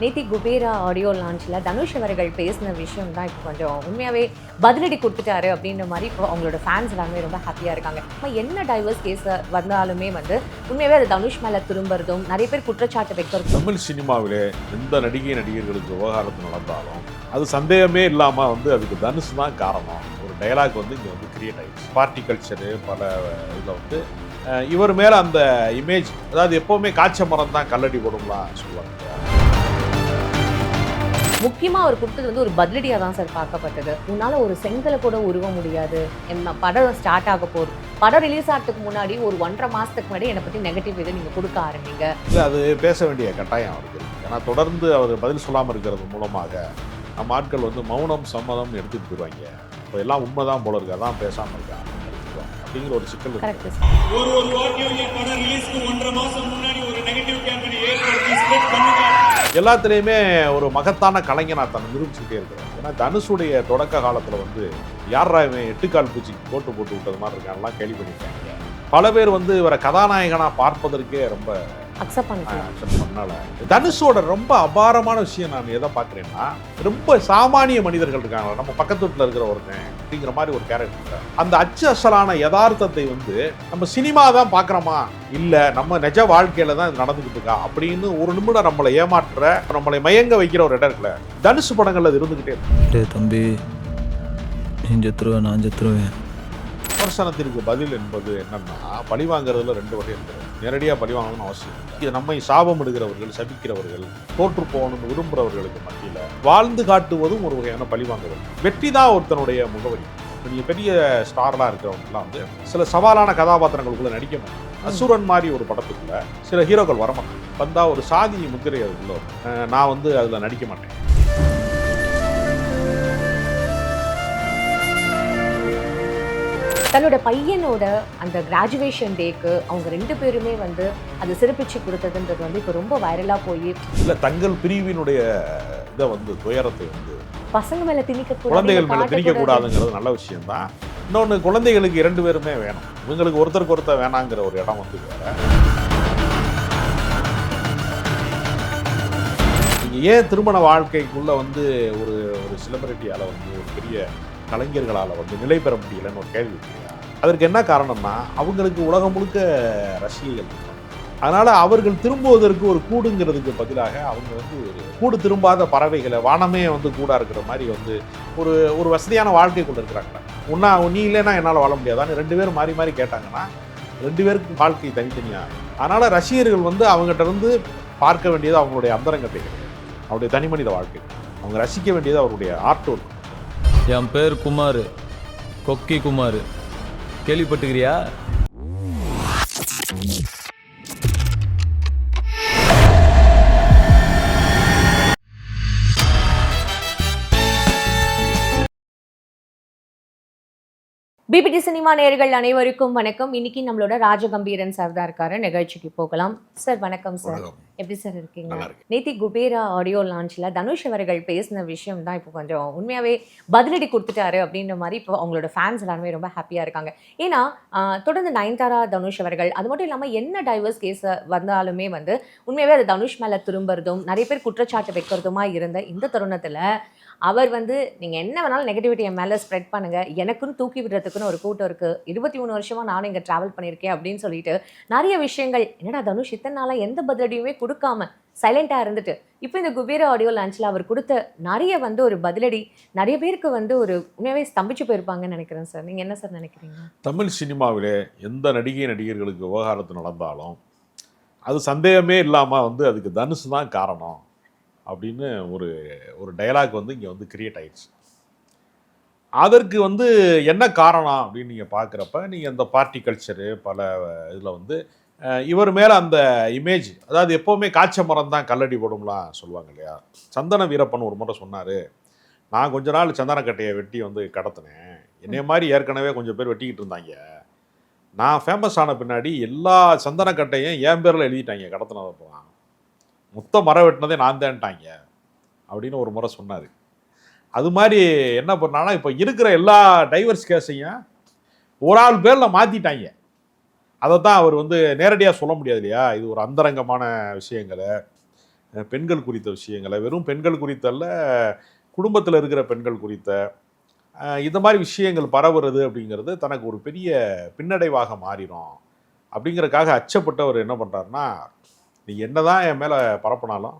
நேத்தி குபேரா ஆடியோ லான்ச்சில் தனுஷ் அவர்கள் பேசின விஷயம் தான் இப்போ கொஞ்சம் உண்மையாகவே பதிலடி கொடுத்துட்டாரு அப்படின்ற மாதிரி இப்போ அவங்களோட ஃபேன்ஸ் எல்லாமே ரொம்ப ஹாப்பியாக இருக்காங்க. இப்போ என்ன டைவர்ஸ் கேஸ் வந்தாலுமே வந்து உண்மையாகவே அது தனுஷ் மேலே திரும்புறதும் நிறைய பேர் குற்றச்சாட்டு வைக்கிறதும் தமிழ் சினிமாவில் எந்த நடிகை நடிகர்களுக்கு விவகாரத்து நடந்தாலும் அது சந்தேகமே இல்லாமல் வந்து அதுக்கு தனுஷ் தான் காரணம். ஒரு டயலாக் வந்து இங்கே வந்து கிரியேட் ஆகிடுச்சு பார்ட்டி கல்ச்சரு பல இதில் வந்து இவர் மேலே அந்த இமேஜ் அதாவது எப்போவுமே காய்ச்ச மரம் தான் கல்லடி போடும்லாம் சொல்லுவாங்க. முக்கியமாக அவர் கொடுத்தது வந்து ஒரு பதிலடியாக தான் சார் பார்க்கப்பட்டது. உன்னால் ஒரு செங்கலை கூட உருவ முடியாது. என்ன படம் ஸ்டார்ட் ஆக போகுது. படம் ரிலீஸ் ஆகிறதுக்கு முன்னாடி ஒரு ஒன்றரை மாதத்துக்கு முன்னாடி என்னை பற்றி நெகட்டிவ் இது நீங்கள் கொடுக்க ஆரம்பிங்க. இல்லை அது பேச வேண்டிய கட்டாயம் அவருக்கு. ஏன்னா தொடர்ந்து அவர் பதில் சொல்லாமல் இருக்கிறது மூலமாக நம்ம ஆட்கள் வந்து மௌனம் சம்மதம் எடுத்துட்டு போயிடுவாங்க இப்போ எல்லாம் உண்மைதான் போல இருக்கு. அதான் பேசாமல் இருக்கா அப்படிங்கிற ஒரு சிக்கல் இருக்கு. கரெக்ட் சார் ஒரு ஒரு என் படம் ரிலீஸ்க்கு ஒன்றரை மாசம் முன்னாடி எல்லாத்துலேயுமே ஒரு மகத்தான கலைஞனா தன்னை நிரூபிச்சுக்கிட்டே இருக்கிறார் ஏன்னா தனுஷுடைய தொடக்க காலத்தில் வந்து யாரா இவன் எட்டுக்கால் பூச்சி போட்டு போட்டு விட்டது மாதிரி இருக்கான்லாம் கேள்வி பண்ணியிருக்காங்க பல பேர் வந்து இவரை கதாநாயகனாக பார்ப்பதற்கே ரொம்ப அக்செப்ட் பண்ணிக்கலாம். தனுஷோட ரொம்ப அபாரமான விஷயம் நான் எதை பார்க்குறேன்னா ரொம்ப சாமானிய மனிதர்கள் இருக்காங்க நம்ம பக்கத்து வீட்டில் இருக்கிற ஒருத்தன் அப்படிங்கிற மாதிரி ஒரு கேரக்டர் அந்த அச்சு அசலான யதார்த்தத்தை வந்து நம்ம சினிமா தான் பார்க்குறோமா? இல்லை நம்ம நிஜ வாழ்க்கையில தான் இது நடந்துக்கிட்டு இருக்கா? அப்படின்னு ஒரு நிமிடம் நம்மளை ஏமாற்றுற நம்மளை மயங்க வைக்கிற ஒரு இடம் இருக்குல்ல தனுஷ் படங்கள்ல அது இருந்துகிட்டே இருக்கு. தம்பி நீ செத்துருவேன் நான் செத்துருவேன். விமர்சனத்திற்கு பதில் என்பது என்னன்னா பழி வாங்குறதுல ரெண்டு வகை இருக்குது நேரடியாக பழி வாங்கணும்னு அவசியம் இல்லை. இது நம்மை சாபம் எடுக்கிறவர்கள் சபிக்கிறவர்கள் தோற்று போகணும்னு விரும்புகிறவர்களுக்கு மத்தியில் வாழ்ந்து காட்டுவதும் ஒரு வகையான பழி வாங்குவது வெற்றி தான் ஒருத்தனுடைய முகவரி. நீங்கள் பெரிய ஸ்டார்லாம் இருக்கிறவங்கலாம் வந்து சில சவாலான கதாபாத்திரங்களுக்குள்ள நடிக்க முடியும் அசுரன் மாதிரி ஒரு படத்துக்குள்ள சில ஹீரோக்கள் வரமாட்டாங்க. வந்தால் ஒரு சாதி முத்திரை அதுக்குள்ள நான் வந்து அதில் நடிக்க மாட்டேன். தன்னோட பையனோட அந்த கிராஜுவேஷன் டேக்கு அவங்க ரெண்டு பேருமே வந்து அது சிறப்பிச்சு கொடுத்ததுன்றது வந்து இப்போ ரொம்ப வைரலாக போய் இல்லை தங்கள் பிரிவினுடைய இதை வந்து துயரத்தை வந்து பசங்க மேலே திணிக்க குழந்தைகள் மேல திணிக்க கூடாதுங்கிறது நல்ல விஷயம்தான். இன்னொன்று குழந்தைகளுக்கு இரண்டு பேருமே வேணும். இவங்களுக்கு ஒருத்தருக்கு ஒருத்தர் வேணாங்கிற ஒரு இடம் வந்து வேற. ஏன் திருமண வாழ்க்கைக்குள்ள வந்து ஒரு ஒரு செலிபிரிட்டியால வந்து ஒரு பெரிய கலைஞர்களால் வந்து நிலை பெற முடியலன்னு ஒரு கேள்வி அதற்கு என்ன காரணம்னா அவங்களுக்கு உலகம் முழுக்க ரசிகைகள் அதனால் அவர்கள் திரும்புவதற்கு ஒரு கூடுங்கிறதுக்கு பதிலாக அவங்க வந்து ஒரு கூடு திரும்பாத பறவைகளை வானமே வந்து கூடாக இருக்கிற மாதிரி வந்து ஒரு ஒரு வசதியான வாழ்க்கை கொண்டு இருக்கிறாங்க. உன்னா நீ இல்லைன்னா என்னால் வாழ முடியாதான்னு ரெண்டு பேரும் மாறி மாறி கேட்டாங்கன்னா ரெண்டு பேருக்கும் வாழ்க்கை தனித்தனியாக அதனால் ரசிகர்கள் வந்து அவங்ககிட்ட இருந்து பார்க்க வேண்டியது அவங்களுடைய அந்தரங்கத்தை அவருடைய தனி மனித வாழ்க்கை. அவங்க ரசிக்க வேண்டியது அவருடைய ஆர்ட் ஒர்க் என் பேர் குமார் கொக்கி குமார். கேள்விப்பட்டுக்கிறியா பிபிடி சினிமா நேயர்கள் அனைவருக்கும் வணக்கம். இன்னைக்கு நம்மளோட ராஜகம்பீரன் சார் தான் இருக்காரு. நிகழ்ச்சிக்கு போகலாம். சார் வணக்கம் சார் எப்படி சார் இருக்கீங்க? நேத்தி குபேரா ஆடியோ லான்ச்சில் தனுஷ் அவர்கள் பேசின விஷயம் தான் இப்போ கொஞ்சம் உண்மையாகவே பதிலடி கொடுத்துட்டாரு அப்படின்ற மாதிரி இப்போ அவங்களோட ஃபேன்ஸ் எல்லாருமே ரொம்ப ஹாப்பியாக இருக்காங்க. ஏன்னா தொடர்ந்து நயன்தாரா தனுஷ் அவர்கள் அது மட்டும் இல்லாமல் என்ன டைவர்ஸ் கேஸ் வந்தாலுமே வந்து உண்மையாகவே அது தனுஷ் மேலே திரும்புறதும் நிறைய பேர் குற்றச்சாட்டு வைக்கிறதுமா இருந்த இந்த தருணத்தில் அவர் வந்து நீங்கள் என்ன வேணாலும் நெகட்டிவிட்டி என் மேலே ஸ்ப்ரெட் பண்ணுங்கள் எனக்குன்னு தூக்கி விடுறதுக்குன்னு ஒரு கூட்டம் இருக்குது இருபத்தி மூணு வருஷமாக நானும் இங்கே ட்ராவல் பண்ணியிருக்கேன் அப்படின்னு சொல்லிட்டு நிறைய விஷயங்கள் என்னடா தனுஷ் இத்தனை நாளாக எந்த பதிலடியுமே கொடுக்காம சைலண்ட்டாக இருந்துட்டு இப்போ இந்த குபேர ஆடியோ லான்ச்சில் அவர் கொடுத்த நிறைய வந்து ஒரு பதிலடி நிறைய பேருக்கு வந்து ஒரு உண்மையாகவே ஸ்தம்பிச்சு போயிருப்பாங்கன்னு நினைக்கிறேன் சார். நீங்கள் என்ன சார் நினைக்கிறீங்க? தமிழ் சினிமாவில் எந்த நடிகை நடிகர்களுக்கு விவகாரத்து நடந்தாலும் அது சந்தேகமே இல்லாமல் வந்து அதுக்கு தனுஷ் தான் காரணம். அப்படின்னு ஒரு ஒரு டயலாக் வந்து இங்கே வந்து கிரியேட் ஆயிடுச்சு. அதற்கு வந்து என்ன காரணம் அப்படின்னு நீங்கள் பார்க்குறப்ப நீங்கள் அந்த பார்ட்டி கல்ச்சரு பல இதில் வந்து இவர் மேலே அந்த இமேஜ் அதாவது எப்போவுமே காய்ச்ச மரம் தான் கல்லடி போடும்லாம் சொல்லுவாங்க இல்லையா? சந்தன வீரப்பன் ஒரு முறை சொன்னார் நான் கொஞ்ச நாள் சந்தனக்கட்டையை வெட்டி வந்து கடத்தினேன். என்னைய மாதிரி ஏற்கனவே கொஞ்சம் பேர் வெட்டிக்கிட்டு இருந்தாங்க. நான் ஃபேமஸ் ஆன பின்னாடி எல்லா சந்தனக்கட்டையும் என் பேரில் எழுதிட்டாங்க கடத்தினதப்போ. முத்த மரம் வெட்டினதே நான் தான்ட்டாங்க அப்படின்னு ஒரு முறை சொன்னார். அது மாதிரி என்ன பண்ணான்னா இப்போ இருக்கிற எல்லா டைவர்ஸ் கேஸையும் ஒரு ஆள் பேரில் மாற்றிட்டாங்க அதை தான் அவர் வந்து நேரடியாக சொல்ல முடியாது இல்லையா? இது ஒரு அந்தரங்கமான விஷயங்களை பெண்கள் குறித்த விஷயங்களை வெறும் பெண்கள் குறித்தல்ல குடும்பத்தில் இருக்கிற பெண்கள் குறித்த இந்த மாதிரி விஷயங்கள் பரவுறது அப்படிங்கிறது தனக்கு ஒரு பெரிய பின்னடைவாக மாறிடும். அப்படிங்கிறக்காக அச்சப்பட்டவர் என்ன பண்ணுறாருன்னா நீ என்னதான் என் மேலே பரப்புனாலும்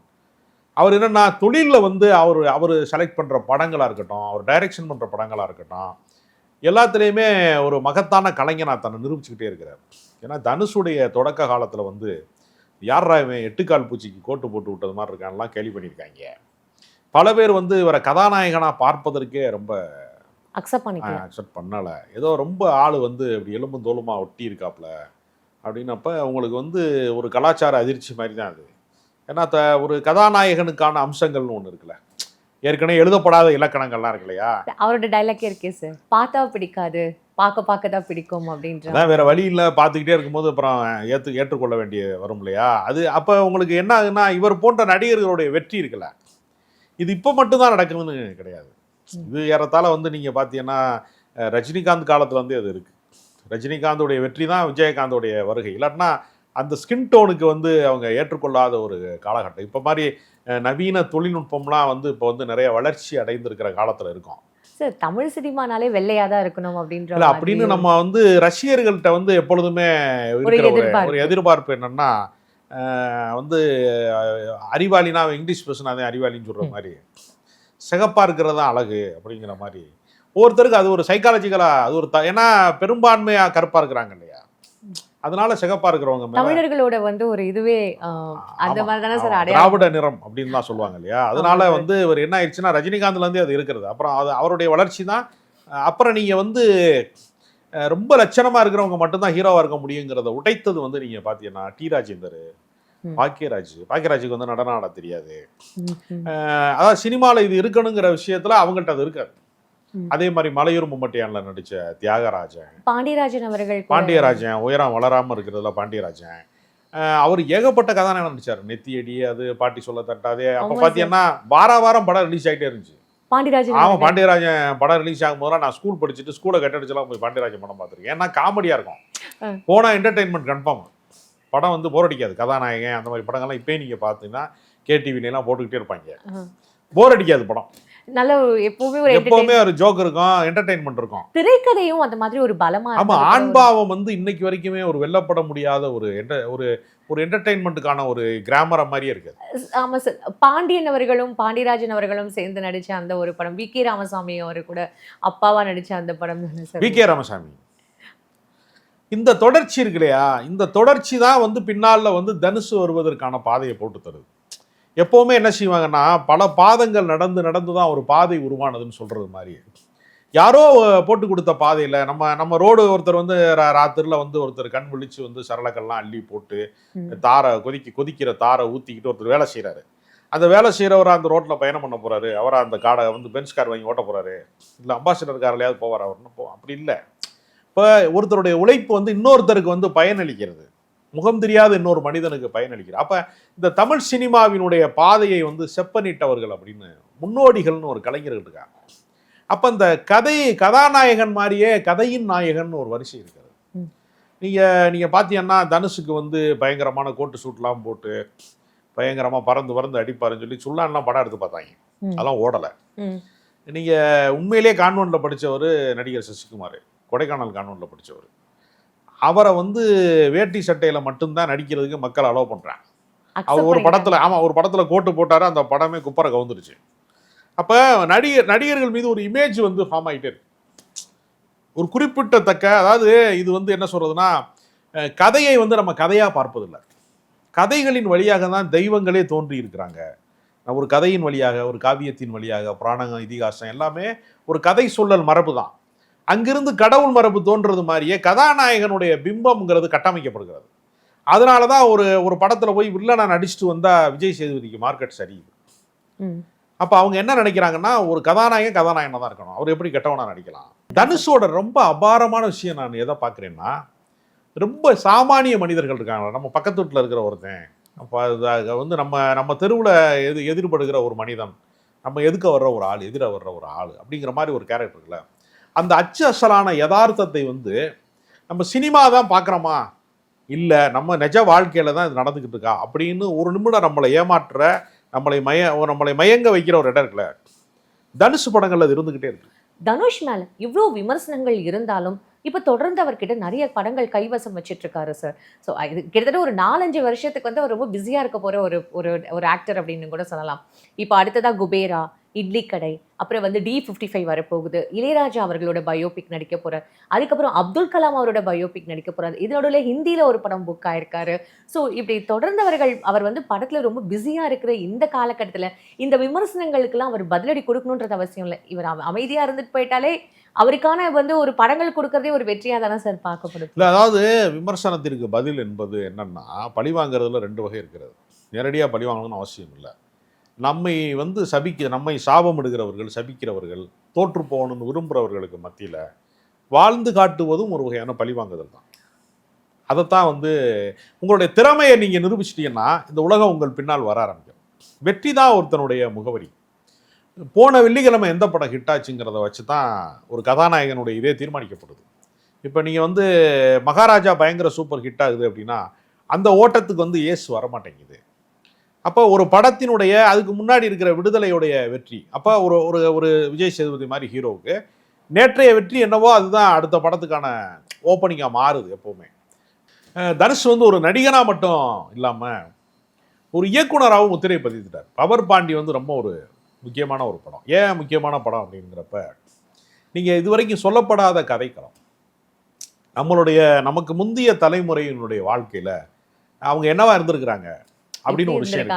அவர் என்னன்னா தொழிலில் வந்து அவர் அவர் செலக்ட் பண்ணுற படங்களாக இருக்கட்டும் அவர் டைரக்ஷன் பண்ணுற படங்களாக இருக்கட்டும் எல்லாத்துலேயுமே ஒரு மகத்தான கலைஞனா தன்னை நிரூபிச்சுக்கிட்டே இருக்கிறார். ஏன்னா தனுஷுடைய தொடக்க காலத்தில் வந்து யார்ரா இவன் எட்டுக்கால் பூச்சிக்கு கோட்டு போட்டு விட்டது மாதிரி இருக்கான்லாம் கேள்வி பண்ணியிருக்காங்க. பல பேர் வந்து இவரை கதாநாயகனாக பார்ப்பதற்கே ரொம்ப அக்செப்ட் பண்ணிக்கலாம் அக்செப்ட் பண்ணலை. ஏதோ ரொம்ப ஆள் வந்து இப்படி எலும்பும் தோலுமா ஒட்டி இருக்காப்புல அப்படின்னப்ப உங்களுக்கு வந்து ஒரு கலாச்சார அதிர்ச்சி மாதிரி தான் அது. ஏன்னா த ஒரு கதாநாயகனுக்கான அம்சங்கள்னு ஒன்று இருக்குல்ல. ஏற்கனவே எழுதப்படாத இலக்கணங்கள்லாம் இருக்கு இல்லையா? அவரோட டைலாக்கே இருக்கே சார் பார்த்தா பிடிக்காது. பார்க்க பார்க்க தான் பிடிக்கும் அப்படின்ற அதான் வேற வழி இல்லை. பார்த்துக்கிட்டே இருக்கும்போது அப்புறம் ஏற்று ஏற்றுக்கொள்ள வேண்டிய வரும் இல்லையா? அது அப்போ உங்களுக்கு என்ன ஆகுதுன்னா இவர் போன்ற நடிகர்களுடைய வெற்றி இருக்குல்ல. இது இப்போ மட்டும்தான் நடக்குதுன்னு கிடையாது. இது ஏறத்தாழ வந்து நீங்கள் பார்த்தீங்கன்னா ரஜினிகாந்த் காலத்துல இருந்தே அது இருக்கு. ரஜினிகாந்தோடைய வெற்றி தான் விஜயகாந்தோடைய வருகை. இல்லாட்டினா அந்த ஸ்கின் டோனுக்கு வந்து அவங்க ஏற்றுக்கொள்ளாத ஒரு காலகட்டம். இப்போ மாதிரி நவீன தொழில்நுட்பம்லாம் வந்து இப்போ வந்து நிறைய வளர்ச்சி அடைந்திருக்கிற காலத்தில் இருக்கும். சார் தமிழ் சினிமானாலே வெள்ளையா தான் இருக்கணும் அப்படின்ற அப்படின்னு நம்ம வந்து ரசிகர்கள்ட்ட வந்து எப்பொழுதுமே ஒரு இருக்கிற ஒரு எதிர்பார்ப்பு. என்னன்னா வந்து அறிவாளினா இங்கிலீஷ் பேசினா அதே அறிவாளின்னு சொல்ற மாதிரி. சிகப்பா இருக்கிறது தான் அழகு அப்படிங்கிற மாதிரி. ஒவ்வொருத்தருக்கு அது ஒரு சைக்காலஜிக்கலா அது ஒரு த- ஏன்னா பெரும்பான்மையா கருப்பா இருக்கிறாங்க இல்லையா? அதனால சிகப்பா இருக்கிறவங்க தமிழர்களோட வந்து ஒரு இதுவே அந்த மாதிரி தானே சார் திராவிட நிறம் அப்படின்னு தான் சொல்லுவாங்க இல்லையா? அதனால. வந்து இவர் என்ன ஆயிடுச்சுன்னா ரஜினிகாந்த்ல இருந்தே அது இருக்கிறது. அப்புறம் அது அவருடைய வளர்ச்சி தான் அப்புறம் நீங்க வந்து ரொம்ப லட்சணமா இருக்கிறவங்க மட்டும்தான் ஹீரோவா இருக்க முடியுங்கிறத உடைத்தது வந்து நீங்க பாத்தீங்கன்னா டி ராஜேந்தர். பாக்கியராஜ். பாக்கியராஜுக்கு வந்து நடனம் ஆட தெரியாது. அதாவது சினிமால இது இருக்கணுங்கிற விஷயத்துல அவங்கள்ட்ட அது இருக்காது. அதே மாதிரி மலையூர் மும்மட்டியான்ல நடிச்ச தியாகராஜன். பாண்டியராஜன் அவர்கள் பாண்டியராஜன் உயரம் வளராம இருக்கிறதுல பாண்டியராஜன். அவர் ஏகப்பட்ட கதாநாயகன் நடிச்சார். நெத்தியடி அது பாட்டி சொல்ல தட்டாதே அப்ப பாத்தீங்கன்னா வார வாரம் படம் ரிலீஸ் ஆயிட்டே இருந்துச்சு. பாண்டியராஜன் ஆமா. பாண்டியராஜன் படம் ரிலீஸ் ஆகும்போது நான் ஸ்கூல் படிச்சுட்டு ஸ்கூலை கட்டடிச்சலாம் போய் பாண்டியராஜன் படம் பார்த்துருக்கேன். ஏன்னா காமெடியா இருக்கும். போனா என்டர்டைன்மெண்ட் கன்ஃபார்ம் படம் வந்து போர் அடிக்காது. கதாநாயகன் அந்த மாதிரி படங்கள்லாம் இப்பயே நீங்க பார்த்தீங்கன்னா கேடிவில எல்லாம் போட்டுக்கிட்டே இருப்பாங்க. போர் அடிக்காது படம். நல்ல ஒரு- எப்பவுமே ஒரு எப்பவுமே ஒரு ஜோக் இருக்கும் என்டர்டைன்மெண்ட் இருக்கும். திரைக்கதையும் அந்த மாதிரி ஒரு பலமா ஆமா ஆண்பாவம் வந்து இன்னைக்கு வரைக்குமே ஒரு வெல்லப்பட முடியாத ஒரு ஒரு ஒரு என்டர்டைன்மெண்ட்டுக்கான ஒரு கிராமரா மாதிரியே இருக்கு. ஆமா சார் பாண்டியன் அவர்களும் பாண்டியராஜன் அவர்களும் சேர்ந்து நடிச்ச அந்த ஒரு படம் வி கே ராமசாமி அவர் கூட அப்பாவா நடிச்ச அந்த படம் தானே சார்? V K Ramasamy. இந்த தொடர்ச்சி இருக்கு இல்லையா? இந்த தொடர்ச்சி தான் வந்து பின்னால வந்து தனுசு வருவதற்கான பாதையை போட்டு தருது. எப்பவுமே என்ன செய்வாங்கன்னா பல பாதங்கள் நடந்து நடந்து தான் ஒரு பாதை உருவானதுன்னு சொல்றது மாதிரி. யாரோ போட்டு கொடுத்த பாதையில நம்ம நம்ம ரோடு ஒருத்தர் வந்து ரா- ராத்திரில வந்து ஒருத்தர் கண் விழிச்சு வந்து சரளக்கெல்லாம் அள்ளி போட்டு. தாரை கொதிக்க கொதிக்கிற தாரை ஊத்திக்கிட்டு ஒருத்தர் வேலை செய்றாரு. அந்த வேலை செய்கிறவரா அந்த ரோட்ல பயணம் பண்ண போறாரு. அவரா அந்த காடை வந்து பென்ஸ் கார் வாங்கி ஓட்ட போறாரு. இல்ல அம்பாசிடர் கார்லையாவது போவார் அவர்னு போ அப்படி இல்லை. இப்போ ஒருத்தருடைய உழைப்பு வந்து இன்னொருத்தருக்கு வந்து பயனளிக்கிறது. முகம் தெரியாத இன்னொரு மனிதனுக்கு பயனளிக்கிறது அப்ப இந்த தமிழ் சினிமாவினுடைய பாதையை வந்து செப்பனிட்டவர்கள் அப்படின்னு முன்னோடிகள்னு ஒரு கலைஞர்கள் இருக்காங்க அப்ப இந்த கதை கதாநாயகன் மாதிரியே கதையின் நாயகன் ஒரு வரிசை இருக்கிறது ம். நீங்க நீங்க பாத்தீங்கன்னா தனுஷுக்கு வந்து பயங்கரமான கோட்டு சூட்லாம் போட்டு பயங்கரமா பறந்து பறந்து அடிப்பாருன்னு சொல்லி சுல்லான்லாம் படம் எடுத்து பார்த்தாங்க. அதெல்லாம் ஓடலை ம். நீங்க உண்மையிலேயே கான்வென்ட்ல படிச்சவர் நடிகர் சசிகுமார் கொடைக்கானல் கான்வென்ட்ல படிச்சவர் அவரை வந்து வேட்டி சட்டையில மட்டும்தான் நடிக்கிறதுக்கு மக்கள் அலோவ் பண்றாங்க. accept அவர் ஒரு. படத்துல ஆமா ஒரு படத்துல கோட்டு போட்டாரு அந்த படமே குப்பரை கவுந்துருச்சு. அப்ப நடிகர் நடிகர்கள் மீது ஒரு இமேஜ் வந்து ஃபார்ம் ஆயிட்டே இருக்கு. ஒரு குறிப்பிட்டத்தக்க அதாவது இது வந்து என்ன சொல்றதுன்னா அஹ், கதையை வந்து நம்ம கதையா பார்ப்பதில்லை. கதைகளின் வழியாக தான் தெய்வங்களே தோன்றி இருக்கிறாங்க. ஒரு கதையின் வழியாக ஒரு காவியத்தின் வழியாக புராணம் இதிகாசம் எல்லாமே ஒரு கதை சொல்லல் மரபு தான் அங்கிருந்து கடவுள் மரபு தோன்றது மாதிரியே கதாநாயகனுடைய பிம்பம்ங்கிறது கட்டமைக்கப்படுகிறது. அதனால தான் ஒரு ஒரு படத்துல போய் வில்லனா நடிச்சுட்டு வந்தா விஜய் சேதுபதிக்கு மார்க்கெட் சரியுது ம். அப்ப அவங்க என்ன நினைக்கிறாங்கன்னா ஒரு கதாநாயகன் கதாநாயகனா தான் இருக்கணும். அவர் எப்படி கெட்டவனா நடிக்கலாம்? தனுஷோட ரொம்ப அபாரமான விஷயம் நான் எதை பார்க்குறேன்னா ரொம்ப சாமானிய மனிதர்கள் இருக்காங்க. நம்ம பக்கத்து வீட்டில் இருக்கிற ஒருத்தன் அப்போ அது வந்து நம்ம நம்ம தெருவில் எது எதிர்படுகிற ஒரு மனிதன் நம்ம எதுக்க வர்ற ஒரு ஆள் எதிர வர்ற ஒரு ஆள் அப்படிங்கிற மாதிரி ஒரு கேரக்டர் இருக்குல்ல. அந்த அச்சு அசலான யதார்த்தத்தை வந்து நம்ம சினிமா தான் பார்க்குறோமா? இல்லை நம்ம நிஜ வாழ்க்கையில் தான் இது நடந்துக்கிட்டு இருக்கா? அப்படின்னு ஒரு நிமிடம் நம்மளை ஏமாற்ற நம்மளை மய நம்மளை மயங்க வைக்கிற ஒரு இடம் இருக்குல்ல? தனுஷ் படங்கள் அது இருந்துக்கிட்டே இருக்கு. தனுஷ் மேல இவ்வளோ விமர்சனங்கள் இருந்தாலும் இப்போ தொடர்ந்து அவர்கிட்ட நிறைய படங்கள் கைவசம் வச்சுட்டு இருக்காரு சார் ஸோ இது கிட்டத்தட்ட ஒரு நாலஞ்சு வருஷத்துக்கு வந்து அவர் ரொம்ப பிஸியாக இருக்க போகிற ஒரு ஒரு ஒரு ஆக்டர் அப்படின்னு கூட சொல்லலாம். இப்போ அடுத்ததாக குபேரா இட்லி கடை அப்புறம் வந்து டி ஃபிஃப்டி ஃபைவ் வரப்போகுது. இளையராஜா அவர்களோட பயோபிக் நடிக்க போகிறார் அதுக்கப்புறம் அப்துல் கலாம் அவரோட பயோபிக் நடிக்க போகிறார் இதனோட ஹிந்தியில் ஒரு படம் புக் ஆயிருக்காரு. ஸோ இப்படி தொடர்ந்தவர்கள் அவர் வந்து படத்தில் ரொம்ப பிஸியாக இருக்கிற இந்த காலகட்டத்தில் இந்த விமர்சனங்களுக்கெல்லாம் அவர் பதிலடி கொடுக்கணுன்றது அவசியம் இல்லை. இவர் அமைதியாக இருந்துட்டு போயிட்டாலே அவருக்கான வந்து ஒரு படங்கள் கொடுக்கறதே ஒரு வெற்றியாக தானே சார் பார்க்கப்படுது. இல்லை அதாவது விமர்சனத்திற்கு பதில் என்பது என்னன்னா பழி வாங்குறதுல ரெண்டு வகை இருக்கிறது. நேரடியாக பழி வாங்கணும்னு அவசியம் இல்லை. நம்மை வந்து சபிக்க நம்மை சாபம் எடுக்கிறவர்கள் சபிக்கிறவர்கள் தோற்று போகணும்னு விரும்புகிறவர்களுக்கு மத்தியில் வாழ்ந்து காட்டுவதும் ஒரு வகையான பழிவாங்குதல் தான். அதைத்தான் வந்து உங்களுடைய திறமையை நீங்கள் நிரூபிச்சிட்டீங்கன்னா இந்த உலகம் உங்கள் பின்னால் வர ஆரம்பிக்கும். வெற்றி தான் ஒருத்தனுடைய முகவரி. போன வெள்ளிக்கிழமை எந்த படம் ஹிட் ஆச்சுங்கிறத வச்சு தான் ஒரு கதாநாயகனுடைய இதே தீர்மானிக்கப்படுது. இப்போ நீங்கள் வந்து மகாராஜா பயங்கர சூப்பர் ஹிட் ஆகுது அப்படின்னா அந்த ஓட்டத்துக்கு வந்து ஏசு வரமாட்டேங்குது. அப்போ ஒரு படத்தினுடைய அதுக்கு முன்னாடி இருக்கிற விடுதலையுடைய வெற்றி. அப்போ ஒரு ஒரு ஒரு விஜய் சேதுபதி மாதிரி ஹீரோவுக்கு நேற்றைய வெற்றி என்னவோ அதுதான் அடுத்த படத்துக்கான ஓப்பனிங்காக மாறுது எப்போவுமே. தனுஷ் வந்து ஒரு நடிகனாக மட்டும் இல்லாமல் ஒரு இயக்குனராகவும் முத்திரை பதித்துட்டார். பவர் பாண்டி வந்து ரொம்ப ஒரு முக்கியமான ஒரு படம். ஏன் முக்கியமான படம் அப்படிங்கிறப்ப நீங்கள் இதுவரைக்கும் சொல்லப்படாத கதைக்களம். நம்மளுடைய நமக்கு முந்தைய தலைமுறையினுடைய வாழ்க்கையில் அவங்க என்னவா இருந்திருக்கிறாங்க? அப்படின்னு ஒரு விஷயம்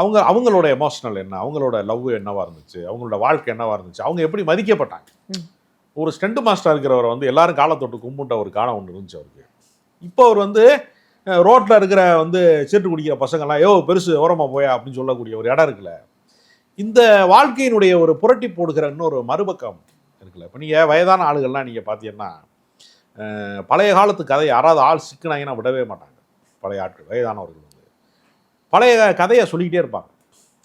அவங்க அவங்களோட எமோஷனல் என்ன? அவங்களோட லவ் என்னவா இருந்துச்சு? அவங்களோட வாழ்க்கை என்னவா இருந்துச்சு? அவங்க எப்படி மதிக்கப்பட்டாங்க. ஒரு ஸ்டெண்ட் மாஸ்டர் இருக்கிறவரை வந்து எல்லாரும் காலத்தொட்டு கும்பிட்ட ஒரு காலம் ஒன்று இருந்துச்சு அவருக்கு. இப்போ அவர் வந்து ரோட்டில் இருக்கிற வந்து சீட்டு குடிக்கிற பசங்கள்லாம் யோ பெருசு ஓரமாக போயா? அப்படின்னு சொல்லக்கூடிய ஒரு இடம் இருக்குல்ல. இந்த வாழ்க்கையினுடைய ஒரு புரட்டி போடுகிற இன்னொரு மறுபக்கம் இருக்குல்ல. இப்போ நீங்கள் வயதான ஆளுகள்லாம் நீங்கள் பார்த்தீங்கன்னா பழைய காலத்து கதை யாராவது ஆள் சிக்கினாங்கன்னா விடவே மாட்டாங்க. பழைய ஆட்கள் வயதானவர்கள் பழைய கதையை சொல்லிக்கிட்டே இருப்பாங்க.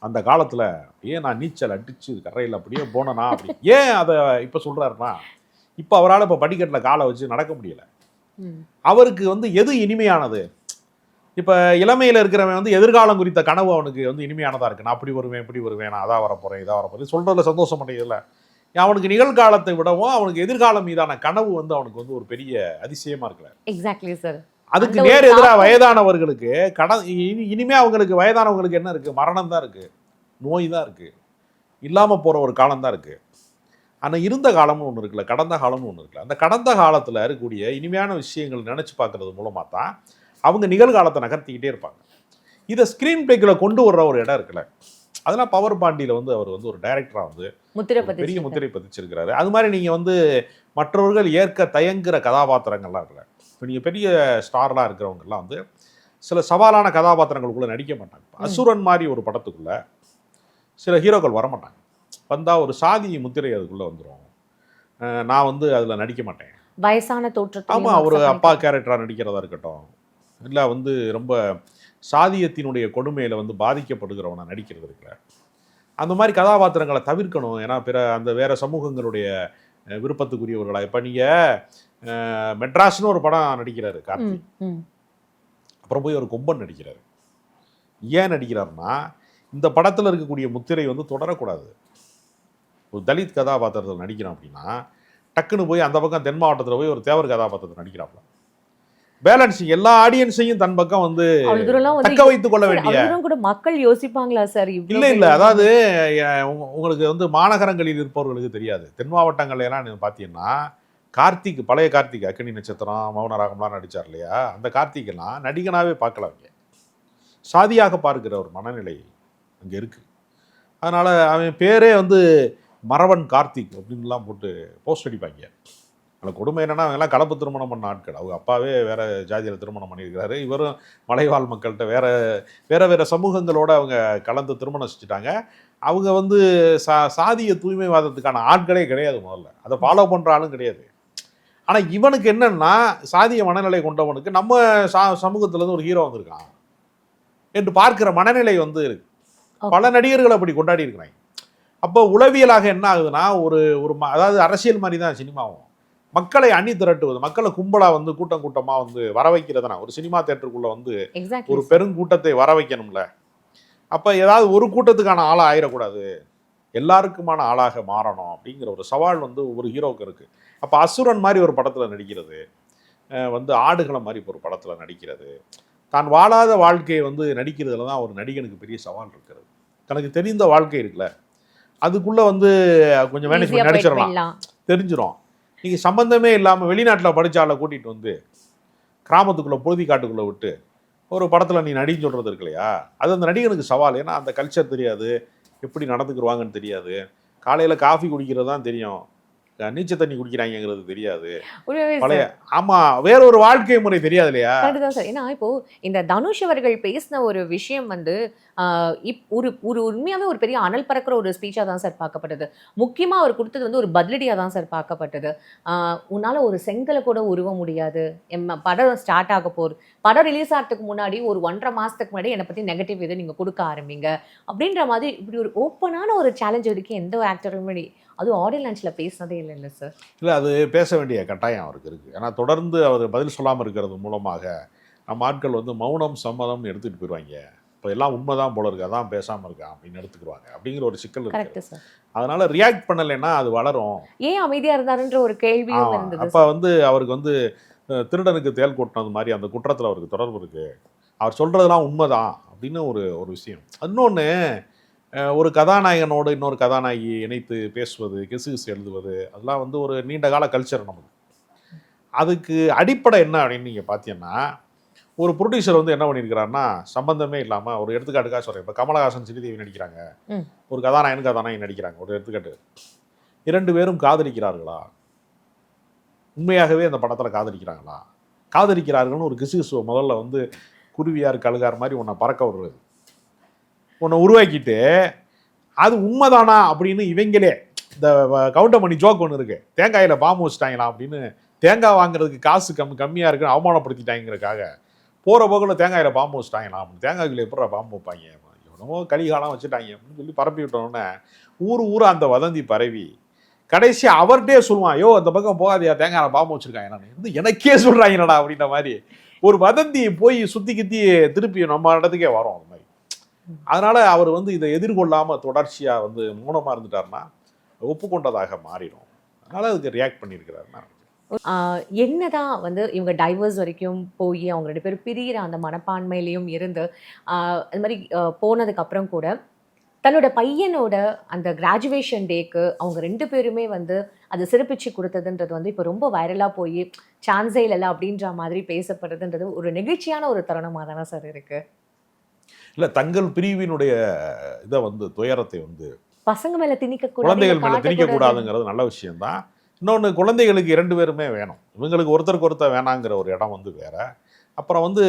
அந்த காலத்தில் ஏன் நான் நீச்சல் அடிச்சு கரையில் அப்படியே போனேனா? அப்படி. ஏன் அதை இப்போ சொல்கிறாருன்னா இப்போ அவரால் இப்போ படிக்கட்டில் காலை வச்சு நடக்க முடியல. அவருக்கு வந்து எது இனிமையானது? இப்போ இளமையில் இருக்கிறவன் வந்து எதிர்காலம் குறித்த கனவு அவனுக்கு வந்து இனிமையானதாக இருக்கு. நான் அப்படி வருவேன் இப்படி வருவேன் நான் அதான் வரப்போகிறேன் இதாக வரப்போகிறேன் சொல்கிறதுல சந்தோஷம் அடையுதுல்ல அவனுக்கு நிகழ்காலத்தை விடவும் அவனுக்கு எதிர்காலம் மீதான கனவு வந்து அவனுக்கு வந்து ஒரு பெரிய அதிசயமாக இருக்குல்ல. எக்ஸாக்ட்லி சார் அதுக்கு நேர் எதிராக. வயதானவர்களுக்கு கடன் இனி இனிமே அவங்களுக்கு வயதானவங்களுக்கு என்ன இருக்கு? மரணம் தான் இருக்கு. நோய் தான் இருக்கு. இல்லாம போற ஒரு காலம் தான் இருக்கு. ஆனா இருந்த காலம்னு ஒன்று இருக்குல்ல கடந்த காலம்னு ஒன்று இருக்குல்ல. அந்த கடந்த காலத்துல இருக்கக்கூடிய இனிமையான விஷயங்கள் நினைச்சு பார்க்கறது மூலமா தான் அவங்க நிகழ்காலத்தை நகர்த்திக்கிட்டே இருப்பாங்க. இதை ஸ்க்ரீன் பிளேக்கில் கொண்டு வர்ற ஒரு இடம் இருக்குல்ல. அதெல்லாம் பவர் பாண்டியில் வந்து அவர் வந்து ஒரு டைரக்டரா வந்து பெரிய முத்திரை பதிச்சிருக்கிறாரு. அது மாதிரி நீங்கள் வந்து மற்றவர்கள் ஏற்க தயங்குற கதாபாத்திரங்கள்லாம் இருக்குல்ல. இப்போ நீங்கள் பெரிய ஸ்டார்லாம் இருக்கிறவங்கலாம் வந்து சில சவாலான கதாபாத்திரங்களுக்குள்ள நடிக்க மாட்டாங்க. அசுரன் மாதிரி ஒரு படத்துக்குள்ள சில ஹீரோக்கள் வர மாட்டாங்க வந்தால் ஒரு சாதி முத்திரை அதுக்குள்ளே வந்துடும் நான் வந்து அதில் நடிக்க மாட்டேன். வயசான தோற்றத்தை ஆமாம் ஒரு அப்பா கேரக்டராக நடிக்கிறதா இருக்கட்டும். இல்லை வந்து ரொம்ப சாதியத்தினுடைய கொடுமையில் வந்து பாதிக்கப்படுகிறவனை நடிக்கிறது இருக்குல்ல. அந்த மாதிரி கதாபாத்திரங்களை தவிர்க்கணும். ஏன்னா பிற அந்த வேற சமூகங்களுடைய விருப்பத்துக்குரியவர்களா? இப்போ நீங்கள் மெட்ராஸ்னு ஒரு படம் நடிக்கிறாரு கார்த்திக் அப்புறம் போய் ஒரு கொம்பன் நடிக்கிறாரு. ஏன் நடிக்கிறாருன்னா இந்த படத்தில் இருக்கக்கூடிய முத்திரை வந்து தொடரக்கூடாது. ஒரு தலித் கதாபாத்திரத்தில் நடிக்கிறான் அப்படின்னா டக்குன்னு போய் அந்த பக்கம் தென் மாவட்டத்தில் போய் ஒரு தேவர் கதாபாத்திரத்தில் நடிக்கிறாப்புல. பேலன்சிங் எல்லா ஆடியன்ஸையும் தன் பக்கம் வந்து தக்க வைத்துக் கொள்ள வேண்டிய கூட மக்கள் யோசிப்பாங்களா சார் இல்ல இல்ல அதாவது உங்களுக்கு வந்து மாநகரங்களில் இருப்பவர்களுக்கு தெரியாது. தென் மாவட்டங்கள்ல எல்லாம் பாத்தீங்கன்னா கார்த்திக் பழைய கார்த்திக் அக்கினி நட்சத்திரம் மௌனராகம்லாம் நடிச்சார் இல்லையா? அந்த கார்த்திக் எல்லாம் நடிகனாவே பார்க்கல அவங்க. சாதியாக பார்க்கிற ஒரு மனநிலை அங்க இருக்கு. அதனால அவன் பேரே வந்து மறவன் கார்த்திக் அப்படின்லாம் போட்டு போஸ்ட் அடிப்பாங்க. அதில் கொடுமை என்னன்னா அவங்க எல்லாம் கலப்பு திருமணம் பண்ண ஆட்கள். அவங்க அப்பாவே வேற ஜாதியில் திருமணம் பண்ணியிருக்கிறாரு. இவரும் மலைவாழ் மக்கள்கிட்ட வேற வேற வேற சமூகங்களோட அவங்க கலந்து திருமணம் செஞ்சுட்டாங்க. அவங்க வந்து சா சாதிய தூய்மைவாதத்துக்கான ஆட்களே கிடையாது முதல்ல. அதை ஃபாலோ பண்ணுற ஆளும் கிடையாது. ஆனால் இவனுக்கு என்னன்னா சாதிய மனநிலை கொண்டவனுக்கு நம்ம சா சமூகத்துலேருந்து ஒரு ஹீரோ வந்திருக்கான். என்று பார்க்கிற மனநிலை வந்து இருக்கு. பல நடிகர்கள் அப்படி கொண்டாடி இருக்கிறாங்க. அப்போ உளவியலாக என்ன ஆகுதுன்னா ஒரு ஒரு ம- அதாவது அரசியல் மாதிரி தான் சினிமாவும். மக்களை அணி திரட்டுவது மக்களை கும்பலா வந்து கூட்டம் கூட்டமா வந்து வர வைக்கிறதுனா ஒரு சினிமா தேட்டருக்குள்ள வந்து ஒரு பெருங்கூட்டத்தை வர வைக்கணும்ல. அப்ப ஏதாவது ஒரு கூட்டத்துக்கான ஆளா ஆயிடக்கூடாது எல்லாருக்குமான ஆளாக மாறணும் அப்படிங்கிற ஒரு சவால் வந்து ஒவ்வொரு ஹீரோவுக்கு இருக்கு. அப்ப அசுரன் மாதிரி ஒரு படத்துல நடிக்கிறது வந்து ஆடுகளம் மாதிரி ஒரு படத்துல நடிக்கிறது. தான் வாழாத வாழ்க்கையை வந்து நடிக்கிறதுல தான் ஒரு நடிகனுக்கு பெரிய சவால் இருக்கிறது. தனக்கு தெரிந்த வாழ்க்கை இருக்குல்ல. அதுக்குள்ள வந்து கொஞ்சம் மேனேஜ் பண்ணி நடிச்சிடலாம். தெரிஞ்சிடும் நீங்கள் சம்மந்தமே இல்லாமல் வெளிநாட்டில் படிச்ச ஆளை கூட்டிகிட்டு வந்து கிராமத்துக்குள்ளே பொழுதி காட்டுக்குள்ளே விட்டு ஒரு படத்தில் நீ நடின்னு சொல்கிறது இருக்கு இல்லையா? அது அந்த நடிகனுக்கு சவால். ஏன்னா அந்த கல்ச்சர் தெரியாது. எப்படி நடந்துக்குருவாங்கன்னு தெரியாது. காலையில் காஃபி குடிக்கிறது தான் தெரியும். அஹ் நீச்சல் தண்ணி குடிக்கிறாங்கங்கிறது தெரியாது. பழைய ஆமாம் வேற ஒரு வாழ்க்கை முறை தெரியாது இல்லையா சார் ஏன்னா இப்போ இந்த தனுஷ் அவர்கள் பேசின ஒரு விஷயம் வந்து இப் ஒரு ஒரு உண்மையாவே ஒரு பெரிய அனல் பறக்கிற ஒரு ஸ்பீச்சாக தான் சார் பார்க்கப்பட்டது. முக்கியமா அவர் கொடுத்தது வந்து ஒரு பதிலடியாக தான் சார் பார்க்கப்பட்டது. ஆஹ், உன்னால ஒரு செங்கலை கூட உருவ முடியாது. எம் படம் ஸ்டார்ட் ஆக போகுது. படம் ரிலீஸ் ஆகிறதுக்கு முன்னாடி ஒரு ஒன்றரை மாசத்துக்கு முன்னாடி என்னை பத்தி நெகட்டிவ் எதுவும் நீங்க கொடுக்க ஆரம்பிங்க. அப்படின்ற மாதிரி இப்படி ஒரு ஓப்பனான ஒரு சேலஞ்ச் வரைக்கும் எந்த ஆக்டருமே அதுவும் ஆடியோ லான்ச்சில் பேசினதே இல்லை இல்லை சார் இல்லை அது பேச வேண்டிய கட்டாயம் அவருக்கு இருக்குது ஏன்னா தொடர்ந்து அவர் பதில் சொல்லாமல் இருக்கிறது மூலமாக நம்ம ஆட்கள் வந்து மௌனம் சம்மதம்னு எடுத்துகிட்டு போயிடுவாங்க இப்போ எல்லாம் உண்மைதான் போல இருக்கு. அதான் பேசாமல் இருக்கான் அப்படின்னு எடுத்துக்கிடுவாங்க அப்படிங்கிற ஒரு சிக்கல் இருக்கு. அதனால ரியாக்ட் பண்ணலைன்னா அது வளரும். ஏன் அமைதியா இருந்தாருன்ற ஒரு இருந்தது அப்போ வந்து அவருக்கு வந்து திருடனுக்கு தேல் கொட்டினது மாதிரி அந்த குற்றத்தில் அவருக்கு தொடர்பு இருக்கு. அவர் சொல்றதெல்லாம் உண்மைதான் அப்படின்னு ஒரு ஒரு விஷயம். இன்னொன்று ஒரு கதாநாயகனோடு இன்னொரு கதாநாயகி இணைத்து பேசுவது கிசு கிசு எழுதுவது அதெல்லாம் வந்து ஒரு நீண்ட கால கல்ச்சர் நமக்கு அதுக்கு அடிப்படை என்ன அப்படின்னு நீங்கள் பார்த்தீங்கன்னா ஒரு ப்ரொடியூசர் வந்து என்ன பண்ணியிருக்கிறாருன்னா சம்பந்தமே இல்லாமல் ஒரு எடுத்துக்காட்டுக்காக சொல்கிறேன் இப்போ கமலஹாசன் ஸ்ரீதேவி நடிக்கிறாங்க. ஒரு கதாநாயகன் கதாநாயகி நடிக்கிறாங்க. ஒரு எடுத்துக்காட்டு. இரண்டு பேரும் காதலிக்கிறார்களா? உண்மையாகவே அந்த படத்தில் காதலிக்கிறாங்களா? காதலிக்கிறார்கள்னு ஒரு கிசுகிசுவை முதல்ல வந்து குருவியார் கழுகார் மாதிரி உன்னை பறக்க விடுறது. ஒன்று உருவாக்கிட்டு அது உண்மைதானா அப்படின்னு இவங்களே இந்த கவுண்டமணி ஜோக் ஒன்று இருக்கு. தேங்காயில் பாம்பு வச்சுட்டாங்களா அப்படின்னு தேங்காய் வாங்குறதுக்கு காசு கம்மி கம்மியாக இருக்குன்னு அவமானப்படுத்திட்டாங்கிறதுக்காக போகிற போக்கில் தேங்காயில் பாம்பு வச்சுட்டாங்களா அப்படின்னு தேங்காய்க்குள்ளே எப்படா பாம்பு வைப்பாங்க? எவ்வளவோ கலிகாலம் வச்சுட்டாங்க அப்படின்னு சொல்லி பரப்பி விட்டோன்னே ஊர் ஊராக அந்த வதந்தி பரவி கடைசி அவர்கிட்டே சொல்லுவான் ஐயோ அந்த பக்கம் போகாதியா தேங்காய் பாம்பு வச்சுருக்காங்க. நான் வந்து எனக்கே சொல்றாங்கடா அப்படின்ற மாதிரி ஒரு வதந்தி போய் சுற்றி கித்தி திருப்பி நம்ம இடத்துக்கே வரும் அது மாதிரி. அதனால அவர் வந்து இதை எதிர்கொள்ளாம தொடர்ச்சியாக வந்து மௌனமாக இருந்துட்டாருன்னா ஒப்புக்கொண்டதாக மாறிடும். அதனால அதுக்கு ரியாக்ட் பண்ணியிருக்கிறாருன்னா என்னதான் வந்து இவங்க டைவர்ஸ் வரைக்கும் போய் அவங்க ரெண்டு பேரும் பிரிகிற அந்த மனப்பான்மையிலையும் இருந்து அது மாதிரி போனதுக்கப்புறம் கூட தன்னோட பையனோட அந்த கிராஜுவேஷன் டேக்கு அவங்க ரெண்டு பேருமே வந்து அது சிறப்பிச்சு கொடுத்ததுன்றது வந்து இப்போ ரொம்ப வைரலாக போய் சான்ஸே இல்லை அப்படின்ற மாதிரி பேசப்படுறதுன்றது ஒரு நெகிழ்ச்சியான ஒரு தருணமாக தானே சார் இருக்குது இல்ல தங்கள் பிரிவினுடைய இதை வந்து துயரத்தை வந்து பசங்க மேல திணிக்க குழந்தைகள் மேல திணிக்க கூடாதுங்கிறது நல்ல விஷயம்தான். இன்னொன்று குழந்தைகளுக்கு இரண்டு பேருமே வேணும். இவங்களுக்கு ஒருத்தருக்கு ஒருத்தர் வேணாங்கிற ஒரு இடம் வந்து வேற. அப்புறம் வந்து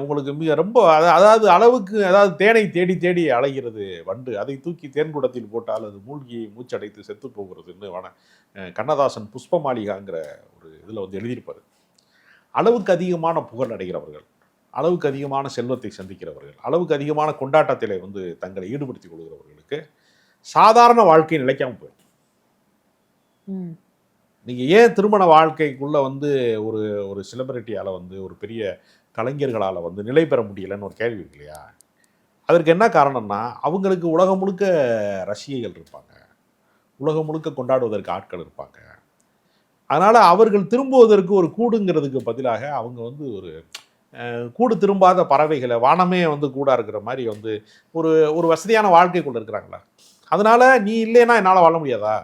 உங்களுக்கு மிக ரொம்ப அதா- அதாவது அளவுக்கு அதாவது தேனை தேடி தேடி அலைகிறது வண்டு. அதை தூக்கி தேன்குடத்தில் போட்டால் அது மூழ்கி மூச்சடைத்து செத்து போகிறதுன்னு வன கண்ணதாசன் புஷ்பமாளிகாங்கிற ஒரு இதில் வந்து எழுதியிருப்பார். அளவுக்கு அதிகமான புகழ் அடைகிறவர்கள். அளவுக்கு அதிகமான செல்வத்தை சந்திக்கிறவர்கள் அளவுக்கு அதிகமான கொண்டாட்டத்திலே வந்து தங்களை ஈடுபடுத்திக் கொள்கிறவர்களுக்கு சாதாரண வாழ்க்கை நிலைக்காம போயிடும். நீங்கள் ஏன் திருமண வாழ்க்கைக்குள்ளே வந்து ஒரு ஒரு செலிபிரிட்டியால் வந்து ஒரு பெரிய கலைஞர்களால் வந்து நிலை பெற முடியலைன்னு ஒரு கேள்வி இருக்கு இல்லையா? அதற்கு என்ன காரணம்னா அவங்களுக்கு உலகம் முழுக்க ரசிகைகள் இருப்பாங்க. உலகம் முழுக்க கொண்டாடுவதற்கு ஆட்கள் இருப்பாங்க. அதனால் அவர்கள் திரும்புவதற்கு ஒரு கூடுங்கிறதுக்கு பதிலாக அவங்க வந்து ஒரு கூடு திரும்பாத பறவைகளை வானமே வந்து கூடாக இருக்கிற மாதிரி வந்து ஒரு ஒரு வசதியான வாழ்க்கைக்குள்ளே இருக்கிறாங்களா? அதனால நீ இல்லைன்னா என்னால் வாழ முடியாதா?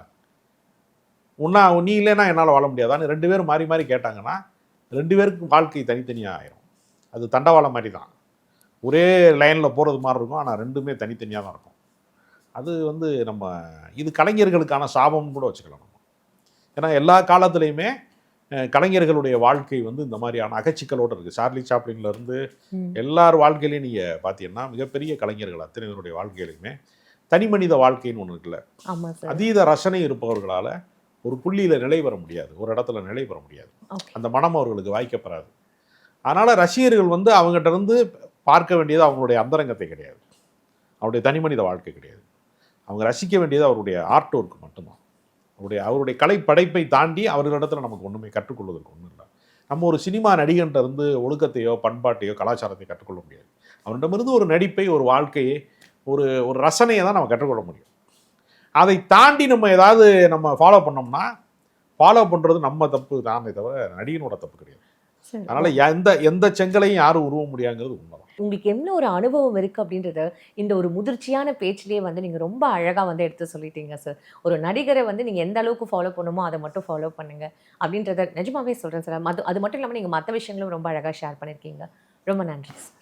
உன்னா நீ இல்லைன்னா என்னால் வாழ முடியாதான்னு ரெண்டு பேரும் மாறி மாறி கேட்டாங்கன்னா ரெண்டு பேருக்கும் வாழ்க்கை தனித்தனியாக ஆயிரும். அது தண்டவாளம் மாதிரி தான் ஒரே லைனில் போகிறது மாதிரி இருக்கும் ஆனால் ரெண்டுமே தனித்தனியாக தான் இருக்கும். அது வந்து நம்ம இது கலைஞர்களுக்கான சாபம்னு கூட வச்சுக்கலாம் நம்ம. ஏன்னா எல்லா காலத்துலேயுமே கலைஞர்களுடைய வாழ்க்கை வந்து இந்த மாதிரியான அகச்சிக்கலோடு இருக்குது சார்லி சாப்ளின்ல இருந்து ம். எல்லார் வாழ்க்கையிலையும் நீங்கள் பார்த்தீங்கன்னா மிகப்பெரிய கலைஞர்கள் அத்தனை பேருடைய வாழ்க்கையிலையுமே தனி மனித வாழ்க்கைன்னு ஒன்று இருக்குல்ல. அதீத ரசனை இருப்பவர்களால் ஒரு புள்ளியில் நிலை பெற முடியாது. ஒரு இடத்துல நிலை பெற முடியாது. அந்த மனம் அவர்களுக்கு வாய்க்கப்பெறாது அதனால் ரசிகர்கள் வந்து அவங்ககிட்ட இருந்து பார்க்க வேண்டியது அவங்களுடைய அந்தரங்கத்தை கிடையாது. அவருடைய தனி மனித வாழ்க்கை கிடையாது. அவங்க ரசிக்க வேண்டியது அவருடைய ஆர்ட் ஒர்க் மட்டும்தான். அவருடைய அவருடைய கலை படைப்பை தாண்டி அவர்களிடத்தில் நமக்கு ஒன்றுமே கற்றுக்கொள்வதற்கு ஒன்றும் இல்லை. நம்ம ஒரு சினிமா நடிகன்ட்ட இருந்து ஒழுக்கத்தையோ பண்பாட்டையோ கலாச்சாரத்தையோ கற்றுக்கொள்ள முடியாது. அவரிடமிருந்து ஒரு நடிப்பை ஒரு வாழ்க்கையை ஒரு ஒரு ரசனையை தான் நம்ம கற்றுக்கொள்ள முடியும். அதை தாண்டி நம்ம ஏதாவது நம்ம ஃபாலோ பண்ணோம்னா ஃபாலோ பண்ணுறது நம்ம தப்பு தானே தவிர நடிகனோட தப்பு கிடையாது. அதனால எந்த எந்த செங்கலையும் யாரும் உருவ முடியாங்கிறது உண்மைதான். உங்களுக்கு என்ன ஒரு அனுபவம் இருக்கு அப்படின்றத இந்த ஒரு முதிர்ச்சியான பேச்சிலேயே வந்து நீங்க ரொம்ப அழகா வந்து எடுத்து சொல்லிட்டீங்க சார் ஒரு நடிகரை வந்து நீங்க எந்த அளவுக்கு ஃபாலோ பண்ணுமோ அதை மட்டும் ஃபாலோ பண்ணுங்க அப்படின்றத நிஜமாவே சொல்றேன் சார் அது அது மட்டும் இல்லாமல் நீங்க மற்ற விஷயங்களும் ரொம்ப அழகா ஷேர் பண்ணியிருக்கீங்க ரொம்ப நன்றி சார்